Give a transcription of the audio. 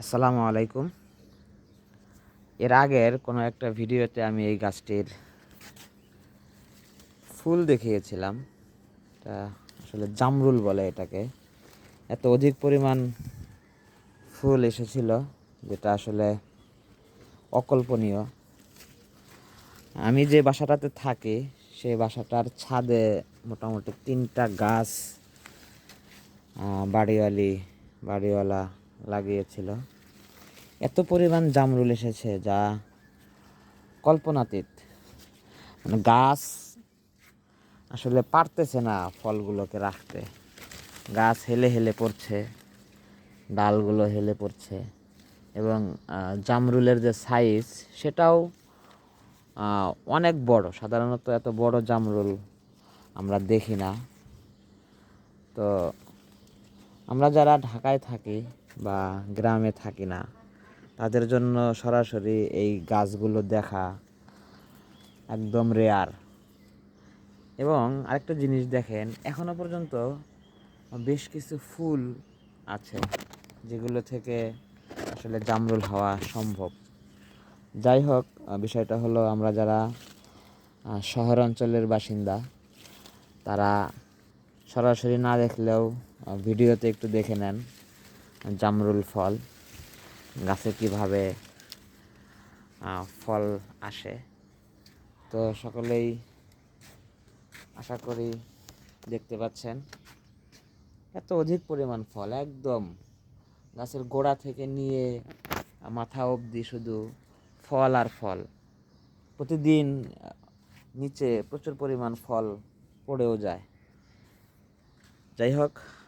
আসসালামু আলাইকুম। এর আগের কোনো একটা ভিডিওতে আমি এই গাছটির ফুল দেখিয়েছিলাম। এটা আসলে জামরুল বলে এটাকে। এত অধিক পরিমাণ ফুল এসেছিল, যেটা আসলে অকল্পনীয়। আমি যে বাসাটাতে থাকি, সেই বাসাটার ছাদে মোটামুটি তিনটা গাছ বাড়িওয়ালি, বাড়িওয়ালা লাগিয়েছিল। এত পরিমাণ জামরুল এসেছে যা কল্পনাতীত। মানে গাছ আসলে পারতেছে না ফলগুলোকে রাখতে। গাছ হেলে হেলে পড়ছে, ডালগুলো হেলে পড়ছে এবং জামরুলের যে সাইজ সেটাও অনেক বড়। সাধারণত এত বড় জামরুল আমরা দেখি না। তো আমরা যারা ঢাকায় থাকি বা গ্রামে থাকি না, তাদের জন্য সরাসরি এই গাছগুলো দেখা একদম রেয়ার এবং আরেকটা জিনিস দেখেন, এখনও পর্যন্ত বেশ কিছু ফুল আছে যেগুলো থেকে আসলে জামরুল হওয়া সম্ভব। যাই হোক বিষয়টা হলো আমরা যারা শহর অঞ্চলের বাসিন্দা, তারা সরাসরি না দেখলেও ভিডিওতে একটু দেখে নেন। জামরুল ফল, গাছে কীভাবে ফল আসে। তো সকলেই আশা করি দেখতে পাচ্ছেন, এত অধিক পরিমাণ ফল, একদম। গাছের গোড়া থেকে নিয়ে মাথা অবধি শুধু ফল আর ফল। প্রতিদিন, নিচে প্রচুর পরিমাণ ফল পড়েও যায়। যাই হোক